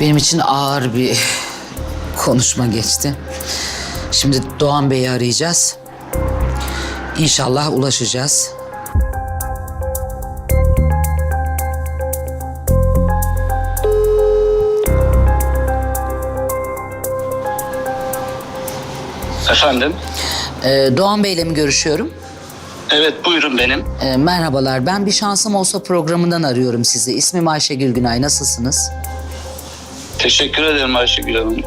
Benim için ağır bir konuşma geçti. Şimdi Doğan Bey'i arayacağız. İnşallah ulaşacağız. Efendim? Ee, Doğan Bey'le mi görüşüyorum? Evet buyurun benim. Ee, merhabalar, ben Bir Şansım Olsa programından arıyorum sizi. İsmim Ayşegül Günay, nasılsınız? Teşekkür ederim Ayşegül Hanım.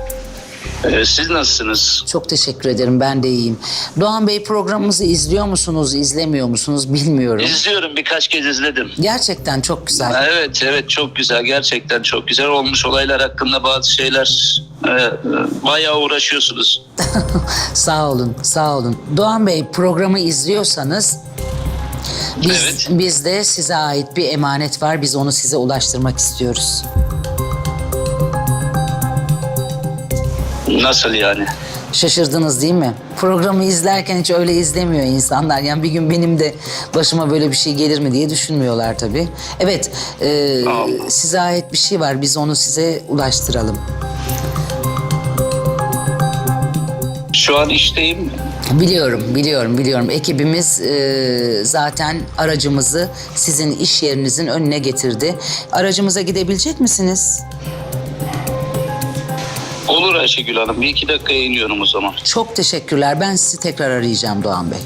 Ee, siz nasılsınız? Çok teşekkür ederim, ben de iyiyim. Doğan Bey programımızı izliyor musunuz, izlemiyor musunuz bilmiyorum. İzliyorum birkaç kez izledim. Gerçekten çok güzel. Evet evet çok güzel gerçekten çok güzel olmuş olaylar hakkında bazı şeyler e, e, bayağı uğraşıyorsunuz. Sağ olun, sağ olun. Doğan Bey programı izliyorsanız biz, Evet. bizde size ait bir emanet var. Biz onu size ulaştırmak istiyoruz. Nasıl yani? Şaşırdınız değil mi? Programı izlerken hiç öyle izlemiyor insanlar. Yani bir gün benim de başıma böyle bir şey gelir mi diye düşünmüyorlar tabii. Evet, e, size ait bir şey var. Biz onu size ulaştıralım. Şu an işteyim. Biliyorum, biliyorum, biliyorum. Ekibimiz e, zaten aracımızı sizin iş yerinizin önüne getirdi. Aracımıza gidebilecek misiniz? Olur Ayşegül Hanım. Bir iki dakikaya iniyorum o zaman. Çok teşekkürler. Ben sizi tekrar arayacağım Doğan Bey.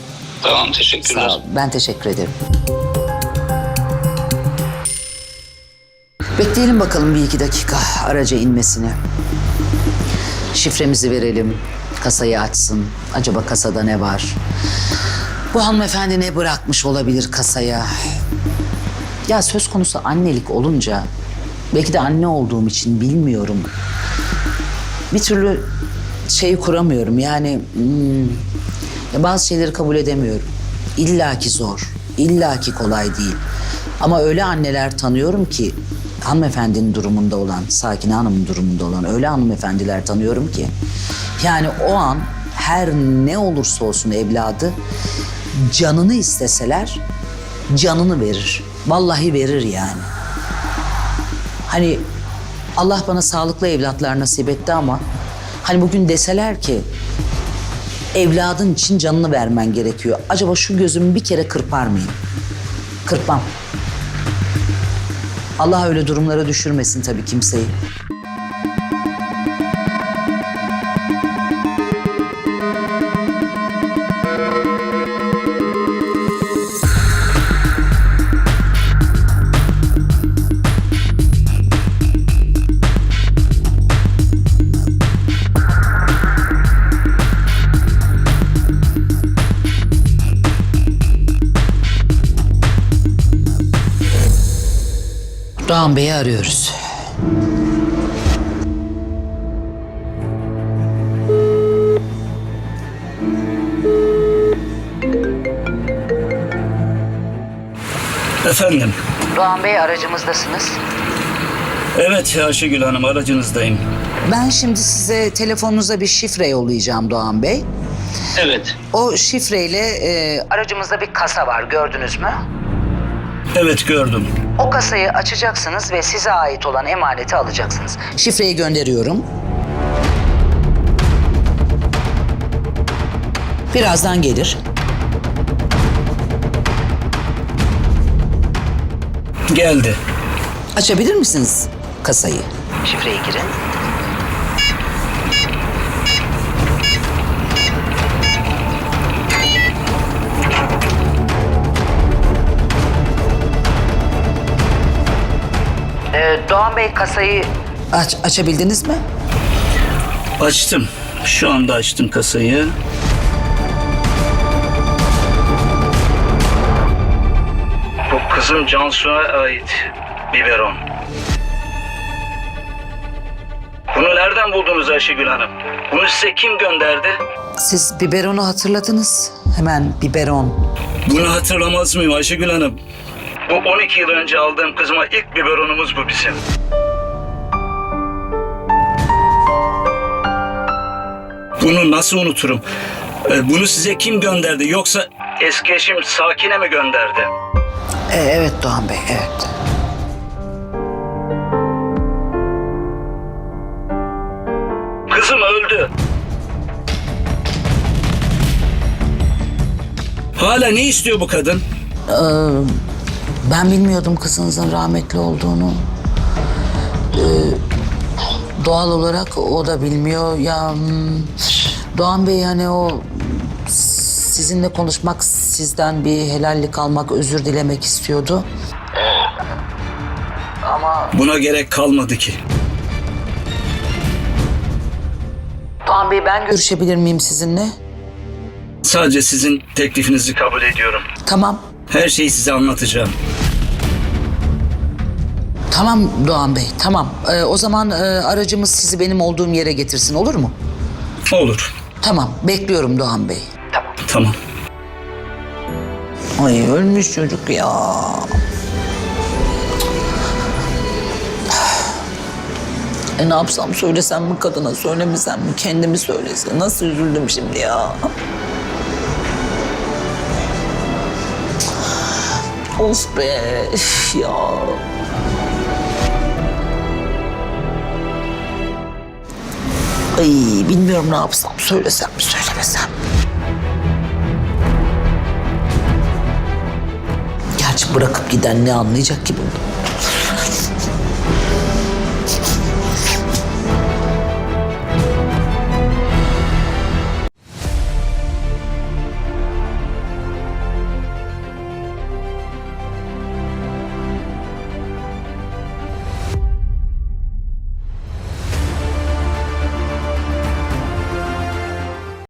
Tamam teşekkürler. Sağ ol. Ben teşekkür ederim. Bekleyelim bakalım bir iki dakika araca inmesini. Şifremizi verelim. Kasayı açsın. Acaba kasada ne var? Bu hanımefendi ne bırakmış olabilir kasaya? Ya söz konusu annelik olunca belki de anne olduğum için bilmiyorum. Bir türlü şeyi kuramıyorum yani hmm, bazı şeyleri kabul edemiyorum. İlla ki zor, illa ki kolay değil. Ama öyle anneler tanıyorum ki hanımefendinin durumunda olan, Sakine Hanım'ın durumunda olan öyle hanımefendiler tanıyorum ki yani o an her ne olursa olsun evladı canını isteseler canını verir. Vallahi verir yani. Hani Allah bana sağlıklı evlatlar nasip etti ama hani bugün deseler ki evladın için canını vermen gerekiyor. Acaba şu gözümü bir kere kırpar mıyım? Kırpmam. Allah öyle durumlara düşürmesin tabii kimseyi. Doğan Bey'i arıyoruz. Efendim. Doğan Bey aracımızdasınız. Evet Ayşegül Hanım aracınızdayım. Ben şimdi size telefonunuza bir şifre yollayacağım Doğan Bey. Evet. O şifreyle e, aracımızda bir kasa var gördünüz mü? Evet gördüm. O kasayı açacaksınız ve size ait olan emaneti alacaksınız. Şifreyi gönderiyorum. Birazdan gelir. Geldi. Açabilir misiniz kasayı? Şifreyi girin. Ee, Doğan Bey kasayı aç açabildiniz mi? Açtım. Şu anda açtım kasayı. Bu kızım Cansu'ya ait biberon. Bunu nereden buldunuz Ayşegül Hanım? Bunu size kim gönderdi? Siz biberonu hatırladınız. Hemen biberon. Bunu hatırlamaz mıyım Ayşegül Hanım? Bu 12 yıl önce aldığım kızıma ilk biberonumuz bu bizim. Bunu nasıl unuturum? Ee, Bunu size kim gönderdi? Yoksa eski eşim Sakine mi gönderdi? Ee, evet Doğan Bey, evet. Kızım öldü. Hala ne istiyor bu kadın? Ben bilmiyordum kızınızın rahmetli olduğunu. Ee, doğal olarak o da bilmiyor. Ya hmm, Doğan Bey hani o sizinle konuşmak, sizden bir helallik almak, özür dilemek istiyordu. Buna gerek kalmadı ki. Doğan Bey ben görüşebilir miyim sizinle? Sadece sizin teklifinizi kabul ediyorum. Tamam. Her şeyi size anlatacağım. Tamam Doğan Bey, tamam. Ee, o zaman e, aracımız sizi benim olduğum yere getirsin, olur mu? Olur. Tamam, bekliyorum Doğan Bey. Tamam. Ay ölmüş çocuk ya. E ne yapsam söylesem mi kadına söylemesem mi kendimi söylese nasıl üzüldüm şimdi ya. Of be üf ya. Ay bilmiyorum ne yapsam söylesem mi söylemesem? Gerçi bırakıp giden ne anlayacak ki bunu?